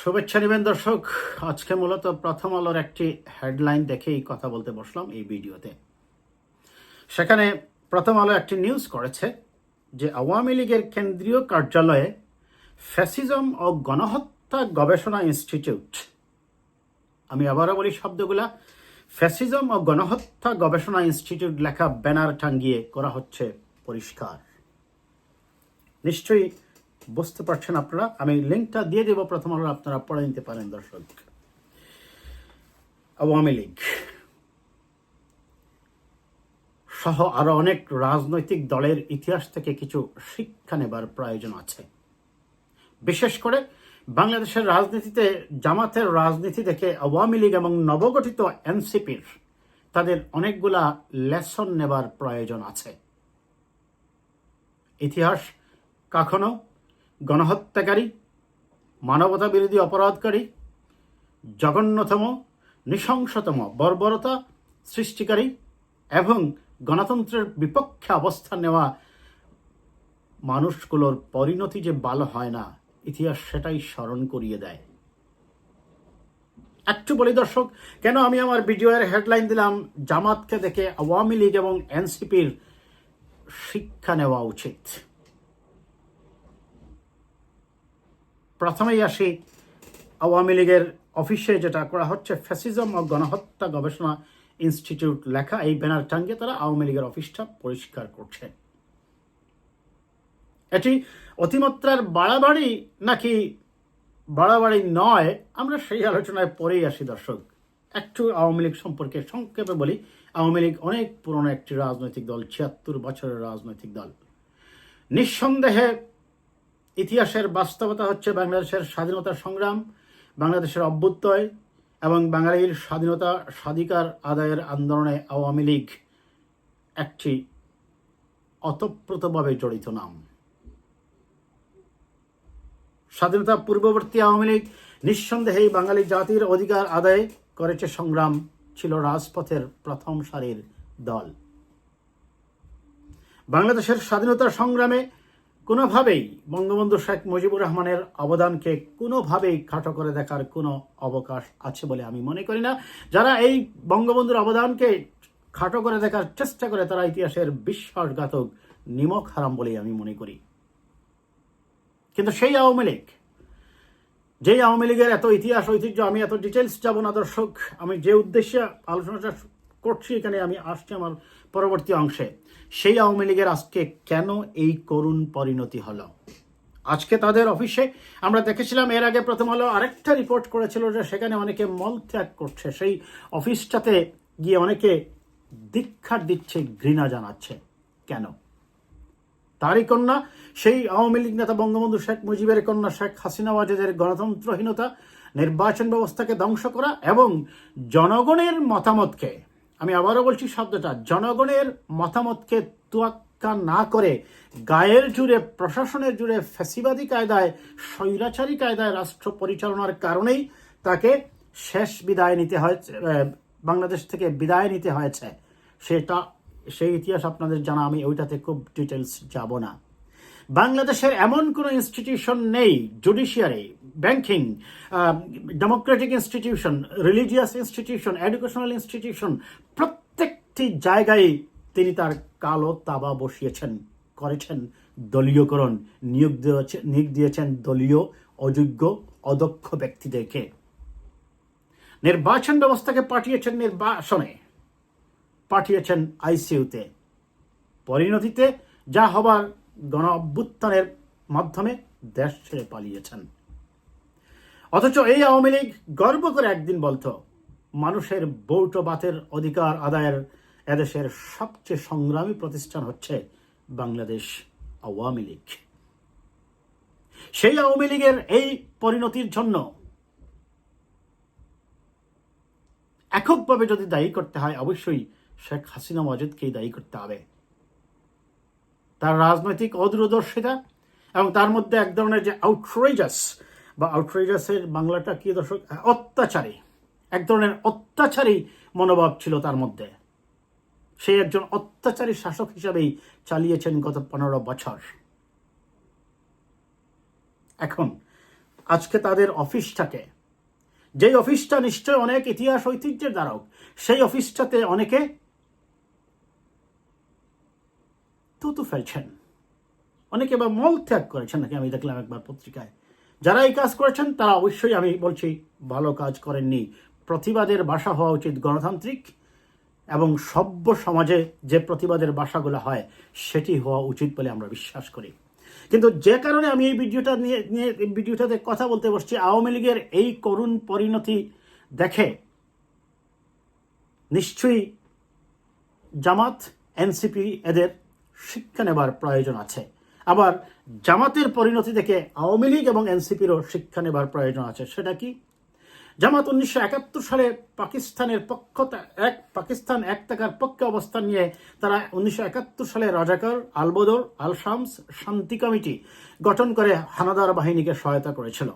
শুভেচ্ছা নেবেন দর্শক। আজকে মূলত প্রথম আলোর একটি হেডলাইন দেখেই কথা বলতে বসলাম এই ভিডিওতে। সেখানে প্রথম আলো একটি নিউজ করেছে যে আওয়ামী লীগের কেন্দ্রীয় কার্যালয়ে ফ্যাসিজম ও গণহত্যা গবেষণা ইনস্টিটিউট, আমি আবারও বলি শব্দগুলা, ফ্যাসিজম ও গণহত্যা গবেষণা ইনস্টিটিউট লেখা ব্যানার টাঙ্গিয়ে করা হচ্ছে পরিষ্কার। নিশ্চয়ই বুঝতে পারছেন আপনারা? আমি লিঙ্কটা দিয়ে দেবো, প্রথম আলো আপনারা পড়ে নিতে পারেন দর্শক। আওয়ামী লীগ সহ আরও অনেক রাজনৈতিক দলের ইতিহাস থেকে কিছু শিক্ষা নেবার প্রয়োজন আছে। বিশেষ করে বাংলাদেশের রাজনীতিতে, জামাতের রাজনীতি দেখে আওয়ামী লীগ এবং নবগঠিত এনসিপির তাদের অনেকগুলা লেসন নেবার প্রয়োজন আছে। ইতিহাস কখনো গণহত্যাকারী মানবতা বিরোধী অপরাধকারী, জঘন্যতম, নৃশংসতম বর্বরতা সৃষ্টিকারী এবং গণতন্ত্রের বিপক্ষে অবস্থান নেওয়া মানুষগুলোর পরিণতি যে ভালো হয় না, ইতিহাস সেটাই স্মরণ করিয়ে দেয়। একটু বলি দর্শক, কেন আমি আমার ভিডিওর হেডলাইন দিলাম? জামাতকে দেখে আওয়ামী লীগ এবং এনসিপির শিক্ষা নেওয়া উচিত। প্রথমেই আসি আওয়ামী লীগের অফিসে যেটা করা হচ্ছে ফ্যাসিজম ও গণহত্যা গবেষণা ইনস্টিটিউট লেখা। এই ব্যানার টাঙ্গিয়ে তারা আওয়ামী লীগের অফিসটা পরিষ্কার করছে। এটি অতিমাত্রার বাড়াবাড়ি নাকি বাড়াবাড়ি নয়? আমরা সেই আলোচনায় পরেই আসি দর্শক। একটু আওয়ামী লীগ সম্পর্কে সংক্ষেপে বলি। আওয়ামী লীগ অনেক পুরনো একটি রাজনৈতিক দল, ছিয়াত্তর বছরের রাজনৈতিক দল। নিঃসন্দেহে ইতিহাসের বাস্তবতা হচ্ছে বাংলাদেশের স্বাধীনতা সংগ্রাম, বাংলাদেশের অভ্যুত্তয় এবং বাঙালির স্বাধীনতা স্বাধিকার আদায়ের আন্দোলনে আওয়ামী লীগ একটি অতপ্রতভাবে জড়িত নাম। স্বাধীনতা পূর্ববর্তী আওয়ামী লীগ নিঃসন্দেহেই বাঙালি জাতির অধিকার আদায় করেছে সংগ্রাম, ছিল রাজপথের প্রথম সারির দল। বাংলাদেশের স্বাধীনতা সংগ্রামে কোনোভাবেই বঙ্গবন্ধু শেখ মুজিবুর রহমানের অবদানকে কোনোভাবেই খাটো করে দেখার কোনো অবকাশ আছে বলে আমি মনে করি না। যারা এই বঙ্গবন্ধুর অবদানকে খাটো করে দেখার চেষ্টা করে, তারা ইতিহাসের বিশ্বাসঘাতক নিমক হারাম বলেই আমি মনে করি। কিন্তু সেই আওয়ামী লীগ, যেই আওয়ামী লীগের এত ইতিহাস, ঐতিহ্য, আমি এত ডিটেলস যাব না দর্শক, আমি যে উদ্দেশ্যে আলোচনাটা করছি এখানে আমি আসছি আমার পরবর্তী অংশে। সেই আওয়ামী লীগের আজকে কেন এই করুণ পরিণতি হলো? আজকে তাদের অফিসে আমরা দেখেছিলাম, এর আগে প্রথম হলো আরেকটা রিপোর্ট করেছিল যে সেখানে অনেকে মল ত্যাগ করছে। সেই অফিসটাতে গিয়ে অনেকে দীক্ষার দিচ্ছে, ঘৃণা জানাচ্ছে। কেন? তারই কন্যা, সেই আওয়ামী লীগ নেতা বঙ্গবন্ধু শেখ মুজিবের কন্যা শেখ হাসিনা ওয়াজেদের গণতন্ত্রহীনতা, নির্বাচন ব্যবস্থাকে ধ্বংস করা এবং জনগণের মতামতকে আমি আবারও বলছি শব্দটা। জনগণের মতামতকে তোয়াক্কা না করে গায়ের জুড়ে, প্রশাসনের জুড়ে ফ্যাসিবাদী কায়দায়, স্বৈরাচারী কায়দায় রাষ্ট্র পরিচালনার কারণেই তাকে শেষ বিদায় নিতে হয়েছে বাংলাদেশ থেকে বিদায় নিতে হয়েছে। সেটা, সেই ইতিহাস আপনাদের জানা, আমি ওইটাতে খুব ডিটেলস যাব না। বাংলাদেশের এমন কোনো ইনস্টিটিউশন নেই judiciary banking democratic institution religious institution educational institution প্রত্যেকটি জায়গায় তিনি তার কালো তাবা বসিয়েছেন, করেছেন দলীয়করণ। নিয়োগ দিয়েছে- নিয়োগ দিয়েছেন দলীয়, অযোগ্য, অদক্ষ ব্যক্তিদেরকে। নির্বাচন ব্যবস্থাকে পাঠিয়েছেন নির্বাসনে। পাঠিয়েছেন আইসিইউতে। পরিণতিতে যা হবার গণ অভ্যুত্থানের মাধ্যমে দেশ ছেড়ে পালিয়েছেন। অথচ এই আওয়ামী লীগ গর্ব করে একদিন বলতো, মানুষের বৌট বাতের অধিকার আদায়ের এদেশের সবচেয়ে সংগ্রামী প্রতিষ্ঠান হচ্ছে বাংলাদেশ আওয়ামী লীগ। সেই আওয়ামী লীগের এই পরিণতির জন্য এককভাবে যদি দায়ী করতে হয়, অবশ্যই শেখ হাসিনা মজিদকেই দায়ী করতে হবে। তার রাজনৈতিক অদূরদর্শিতা এবং তার মধ্যে এক ধরনের যে আউটরেজাস বা আউটরেজাসের বাংলাটা কি দর্শক? অত্যাচারী। এক ধরনের অত্যাচারী মনোভাব ছিল তার মধ্যে। সে একজন অত্যাচারী শাসক হিসাবেই চালিয়েছেন গত পনেরো বছর। এখন, আজকে তাদের অফিসটাকে, যেই অফিসটা নিশ্চয় অনেক ইতিহাস ঐতিহ্যের দ্বারক সেই অফিসটাতে অনেকে থুতু ফেলছেন। অনেকে বা মল ত্যাগ করেছেন, নাকি আমি দেখলাম একবার পত্রিকায়। যারা এই কাজ করেছেন, তারা অবশ্যই, আমি বলছি, ভালো কাজ করেননি। প্রতিবাদের বাসা হওয়া উচিত গণতান্ত্রিক এবং সভ্য সমাজে যে প্রতিবাদের বাসাগুলো হয়, সেটি হওয়া উচিত বলে আমরা বিশ্বাস করি। কিন্তু যে কারণে আমি এই ভিডিওটা নিয়ে নিয়ে ভিডিওটাতে কথা বলতে বসছি, আওয়ামী লীগের এই করুণ পরিণতি দেখে নিশ্চয়ই জামাত, এনসিপি এদের শিক্ষা নেবার প্রয়োজন আছে। আবার জামাতের পরিণতি দেখে আওয়ামী লীগ এবং এনসিপিরও শিক্ষা নেবার প্রয়োজন আছে, সেটা কি? জামাত উনিশশো একাত্তর সালে পাকিস্তানের পক্ষ এক, পাকিস্তান এক টাকার পক্ষে অবস্থান নিয়ে তারা উনিশশো একাত্তর সালে রাজাকার, আলবদর আল শামস শান্তি কমিটি গঠন করে হানাদার বাহিনীকে সহায়তা করেছিল।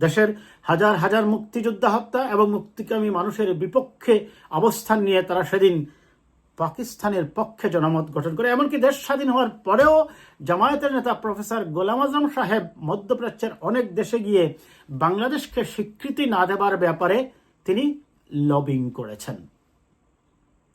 দেশের হাজার হাজার মুক্তিযোদ্ধা হত্যা এবং মুক্তিকামী মানুষের বিপক্ষে অবস্থান নিয়ে তারা সেদিন পাকিস্তানের পক্ষে জনমত গঠন করে, এমনকি দেশ স্বাধীন হওয়ার পরেও জামায়াতের নেতা প্রফেসর গোলাম আজম সাহেব মধ্যপ্রাচ্যের অনেক দেশে গিয়ে বাংলাদেশকে স্বীকৃতি না দেবার ব্যাপারে তিনি লবিং করেছেন।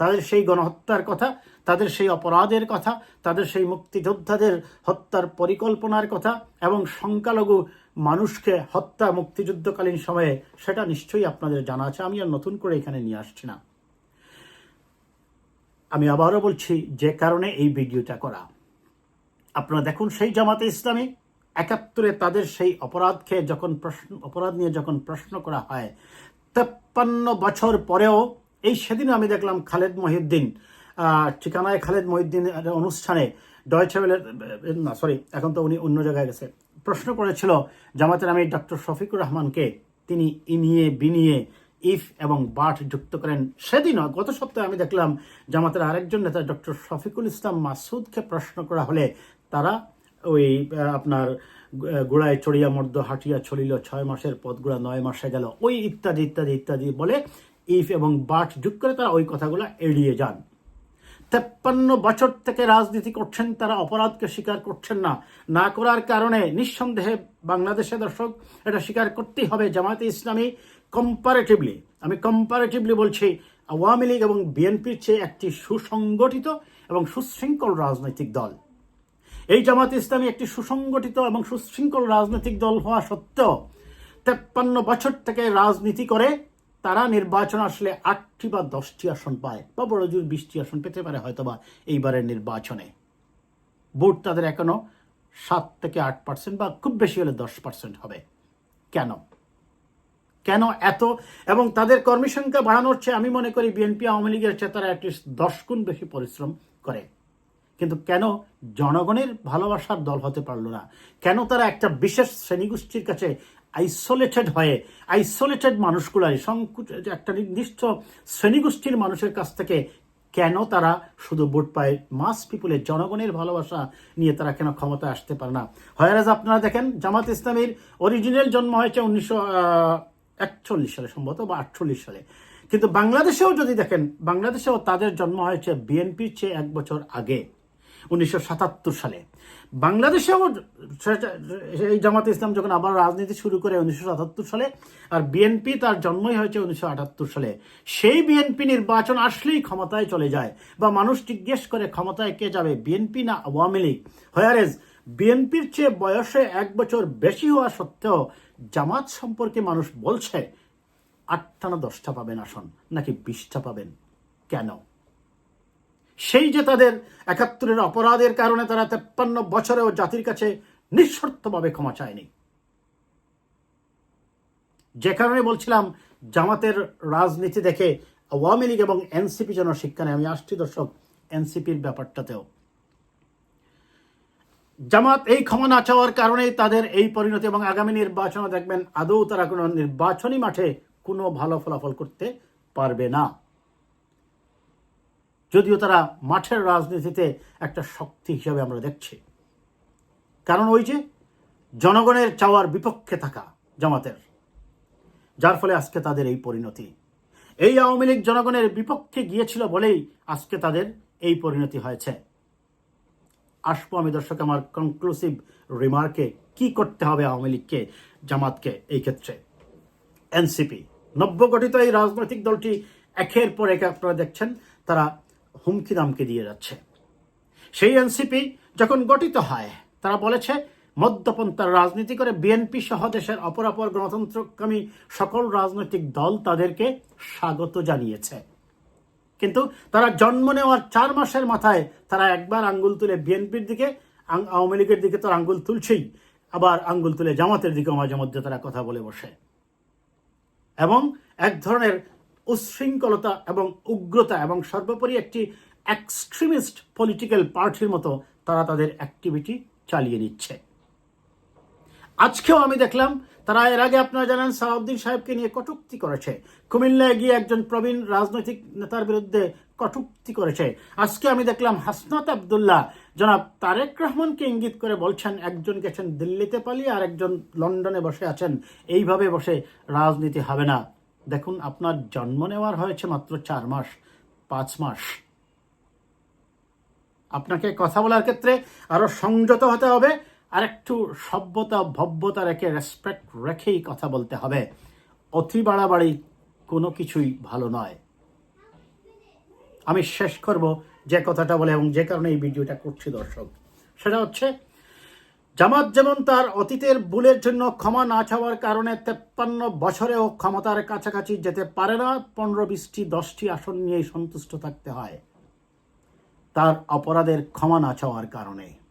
তাদের সেই গণহত্যার কথা, তাদের সেই অপরাধের কথা, তাদের সেই মুক্তিযোদ্ধাদের হত্যার পরিকল্পনার কথা এবং সংখ্যালঘু মানুষকে হত্যা মুক্তিযুদ্ধকালীন সময়ে, সেটা নিশ্চয়ই আপনাদের জানা আছে, আমি আর নতুন করে এখানে নিয়ে আসছি না। আমি আবারও বলছি, যে কারণে এই ভিডিওটা করা। আপনারা দেখুন, সেই জামাতে ইসলামী একাত্তরে তাদের সেই অপরাধকে যখন প্রশ্ন, অপরাধ নিয়ে যখন প্রশ্ন করা হয়, তেপ্পান্ন বছর পরেও এই সেদিন আমি দেখলাম খালেদ মহিউদ্দিন ঠিকানায় খালেদ মহিউদ্দিনের অনুষ্ঠানে ডয়চে ওয়েলের না সরি এখন তো উনি অন্য জায়গায় গেছে, প্রশ্ন করেছিল, জামাতের আমি ডক্টর শফিকুর রহমানকে তিনি ইনিয়ে বিনিয়ে ইফ এবং বাট যুক্ত করেন সেদিনও। গত সপ্তাহে আমি দেখলাম জামাতের আরেকজন নেতা, ডক্টর শফিকুল ইসলাম মাসুদকে প্রশ্ন করা হলে তারা ওই আপনার গোড়ায় চড়িয়া মর্দ হাঁটিয়া চলিল, ছয় মাসের পথ গোড়া নয় মাসে গেল, ওই ইত্যাদি ইত্যাদি ইত্যাদি বলে ইফ এবং বাট যোগ করে তারা ওই কথাগুলো এড়িয়ে যান। তেপ্পান্ন বছর থেকে রাজনীতি করছেন তারা, অপরাধকে স্বীকার করছেন না। না করার কারণে নিঃসন্দেহে বাংলাদেশে দর্শক এটা স্বীকার করতেই হবে, জামায়াতে ইসলামী কম্পারেটিভলি আমি কম্পারেটিভলি বলছি, আওয়ামী লীগ এবং বিএনপির চেয়ে একটি সুসংগঠিত এবং সুশৃঙ্খল রাজনৈতিক দল। এই জামাত ইসলামী একটি সুসংগঠিত এবং সুশৃঙ্খল রাজনৈতিক দল হওয়া সত্ত্বেও তেপ্পান্ন বছর থেকে রাজনীতি করে তারা নির্বাচন আসলে আটটি বা দশটি আসন পায় বা বড় জোর বিশটি আসন পেতে পারে হয়তোবা এইবারের নির্বাচনে। ভোট তাদের এখনও সাত থেকে আট পার্সেন্ট বা খুব বেশি হলে দশ পার্সেন্ট হবে। কেন? কেন এত? এবং তাদের কর্মী সংখ্যা বাড়ানোর চেয়ে আমি মনে করি বিএনপি আওয়ামী লীগের চেয়ে তারা অ্যাটলিস্ট দশ গুণ বেশি পরিশ্রম করে। কিন্তু কেন জনগণের ভালোবাসার দল হতে পারল না? কেন তারা একটা বিশেষ শ্রেণীগোষ্ঠীর কাছে আইসোলেটেড হয়ে আইসোলেটেড মানুষগুলাই সংকুচ একটা নির্দিষ্ট শ্রেণীগোষ্ঠীর মানুষের কাছ থেকে কেন তারা শুধু ভোট পায় মাস পিপুলের জনগণের ভালোবাসা নিয়ে তারা কেন ক্ষমতায় আসতে পারে না? হয়ারাজ, আপনারা দেখেন জামাত ইসলামের অরিজিনাল জন্ম হয়েছে উনিশশো একচল্লিশ সালে সম্ভবত বা আটচল্লিশ সালে। কিন্তু বাংলাদেশেও যদি দেখেন, বাংলাদেশেও তাদের জন্ম হয়েছে বিএনপির চেয়ে এক বছর আগে, উনিশশো সাতাত্তর সালে। বাংলাদেশেও এই জামাত ইসলাম যখন আবার রাজনীতি শুরু করে উনিশশো সাতাত্তর সালে, আর বিএনপি তার জন্মই হয়েছে উনিশশো আটাত্তর সালে, সেই বিএনপি নির্বাচন আসলেই ক্ষমতায় চলে যায় বা মানুষ জিজ্ঞেস করে ক্ষমতায় কে যাবে, বিএনপি না আওয়ামী লীগ? হয়ারেজ বিএনপির চেয়ে বয়সে এক বছর বেশি হওয়া সত্ত্বেও জামাত সম্পর্কে মানুষ বলছে আটটা না দশটা পাবেন আসন, নাকি বিশটা পাবেন? কেন? সেই যে তাদের একাত্তরের অপরাধের কারণে তারা তেপ্পান্ন বছরেও জাতির কাছে নিঃশর্তভাবে ক্ষমা চায়নি। যে কারণে বলছিলাম, জামাতের রাজনীতি দেখে আওয়ামী লীগ এবং এনসিপি যেন শিক্ষা নেয়। আমি আসছি দর্শক, এনসিপির ব্যাপারটাতেও। জামাত এই ক্ষমা না চাওয়ার কারণেই তাদের এই পরিণতি এবং আগামী নির্বাচনে দেখবেন আদৌ তারা কোনো নির্বাচনী মাঠে কোনো ভালো ফলাফল করতে পারবে না। যদিও তারা মাঠের রাজনীতিতে একটা শক্তি হিসাবে আমরা দেখছি। কারণ ওই যে জনগণের চাওয়ার বিপক্ষে থাকা জামাতের, যার ফলে আজকে তাদের এই পরিণতি। এই আওয়ামী লীগ জনগণের বিপক্ষে গিয়েছিল বলেই আজকে তাদের এই পরিণতি হয়েছে। আসব আমি দর্শক আমার কনক্লুসিভ রিমার্কে কি করতে হবে আওয়ামী লীগকে, জামাতকে এই ক্ষেত্রে? এনসিপি নব্য গঠিত এই রাজনৈতিক দলটি একের পর এক আপনারা দেখছেন, তারা হুমকি দামকে দিয়ে যাচ্ছে। সেই এনসিপি যখন গঠিত হয়, তারা বলেছে মধ্যপন্থার রাজনীতি করে বিএনপি সহ দেশের অপরাপর গণতন্ত্রকামী সকল রাজনৈতিক দল তাদেরকে স্বাগত জানিয়েছে। কিন্তু তারা জন্ম নেওয়ার চার মাসের মাথায় তারা একবার আঙ্গুল তুলে বিএনপির দিকে আওয়ামী লীগের দিকে তারা আঙ্গুল তুলছেই। আবার আঙ্গুল তুলে জামাতের দিকে মাঝে মধ্যে তারা কথা বলে বসে। এবং এক ধরনের উচ্ছৃঙ্খলতা এবং উগ্রতা এবং সর্বোপরি একটি এক্সট্রিমিস্ট পলিটিক্যাল পার্টির মতো তারা তাদের অ্যাক্টিভিটি চালিয়ে নিচ্ছে। আজকেও আমি দেখলাম তারা এর আগে আপনারা জানেন সালাউদ্দিন সাহেবকে নিয়ে কটুক্তি করেছে। কুমিল্লায় গিয়ে একজন প্রবীণ রাজনৈতিক নেতার বিরুদ্ধে কটুক্তি করেছে। আজকে আমি দেখলাম হাসনাত আবদুল্লাহ। জনাব তারেক রহমানকে ইঙ্গিত করে বলছেন, একজন গেছেন দিল্লিতে পালিয়ে আর একজন লন্ডনে বসে আছেন। এইভাবে বসে রাজনীতি হবে না। দেখুন, আপনার জন্ম নেওয়ার হয়েছে মাত্র চার মাস, পাঁচ মাস। আপনাকে কথা বলার ক্ষেত্রে আরও সংযত হতে হবে। আর একটু সভ্যতা, ভব্যতা রেখে রেসপেক্ট রেখেই কথা বলতে হবে। অতি বাড়াবাড়ি কোনো কিছুই ভালো নয়। আমি শেষ করব যে কথাটা বলে এবং যে কারণে এই ভিডিওটা করছি দর্শক। সেটা হচ্ছে, জামাত যেমন তার অতীতের ভুলের জন্য ক্ষমা না চাওয়ার কারণে তেপ্পান্ন বছরেও ক্ষমতার কাছাকাছি যেতে পারে না, পনেরো, বিশটি, দশটি আসন নিয়েই সন্তুষ্ট থাকতে হয়। তার অপরাধের ক্ষমা না চাওয়ার কারণে।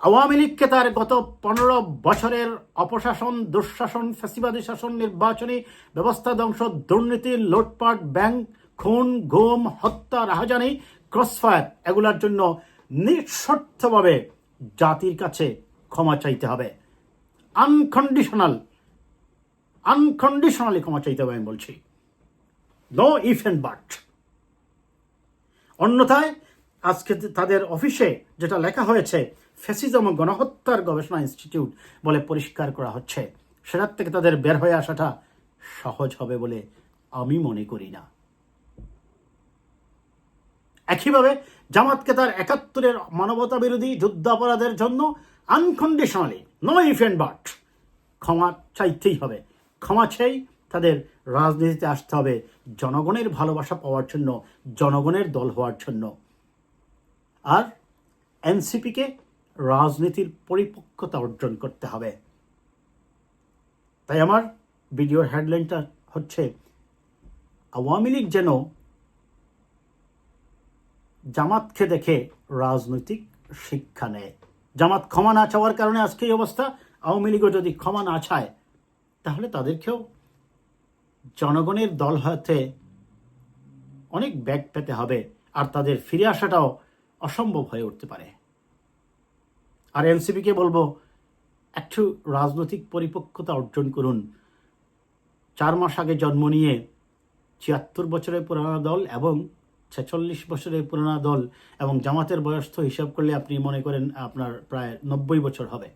আওয়ামী লীগকে তার গত পনেরো বছরের অপশাসন, দুঃশাসন ফ্যাসিবাদী শাসন, নির্বাচনী ব্যবস্থা ধ্বংস, দুর্নীতি, লুটপাট, ব্যাংক, খুন, গুম, হত্যা, রাহাজানি, ক্রসফায়ার এগুলোর জন্য নিঃশর্তভাবে জাতির কাছে ক্ষমা চাইতে হবে। আনকন্ডিশনাল, আনকন্ডিশনালি ক্ষমা চাইতে হবে আমি বলছি। নো ইফ অ্যান্ড বাট অন্যথায় আজকে তাদের অফিসে যেটা লেখা হয়েছে ফ্যাসিজম ও গণহত্যার গবেষণা ইনস্টিটিউট বলে পরিষ্কার করা হচ্ছে। সেটার থেকে তাদের বের হয়ে আসাটা সহজ হবে বলে আমি মনে করি না। একইভাবে জামাতকে তার একাত্তরের মানবতা বিরোধী যুদ্ধাপরাধের জন্য unconditionally no if and but ক্ষমা চাইতেই হবে। ক্ষমা চাই তাদের রাজনীতিতে আসতে হবে জনগণের ভালোবাসা পাওয়ার জন্য, জনগণের দল হওয়ার জন্য। আর এনসিপিকে রাজনীতির পরিপক্কতা অর্জন করতে হবে। তাই আমার ভিডিওর হেডলাইনটা হচ্ছে, আওয়ামী লীগ যেন জামাতকে দেখে রাজনৈতিক শিক্ষা নেয়। জামাত ক্ষমা না চাওয়ার কারণে আজকে এই অবস্থা। আওয়ামী লীগও যদি ক্ষমা না চায়, তাহলে তাদেরকেও জনগণের দল হতে অনেক ব্যাগ পেতে হবে, আর তাদের ফিরে আসাটাও অসম্ভব হয়ে উঠতে পারে। আর এনসিপিকে বলব, একটু রাজনৈতিক পরিপক্কতা অর্জন করুন। চার মাস আগে জন্ম নিয়ে ছিয়াত্তর বছরের পুরানা দল এবং ছেচল্লিশ বছরের পুরানা দল এবং জামাতের বয়স তো হিসাব করলে আপনি মনে করেন আপনার প্রায় নব্বই বছর হবে।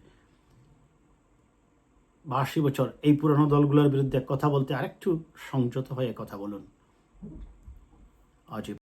বা বছর এই পুরনো দলগুলোর বিরুদ্ধে কথা বলতে আরেকটু সংযত হয়ে কথা বলুন। আজীব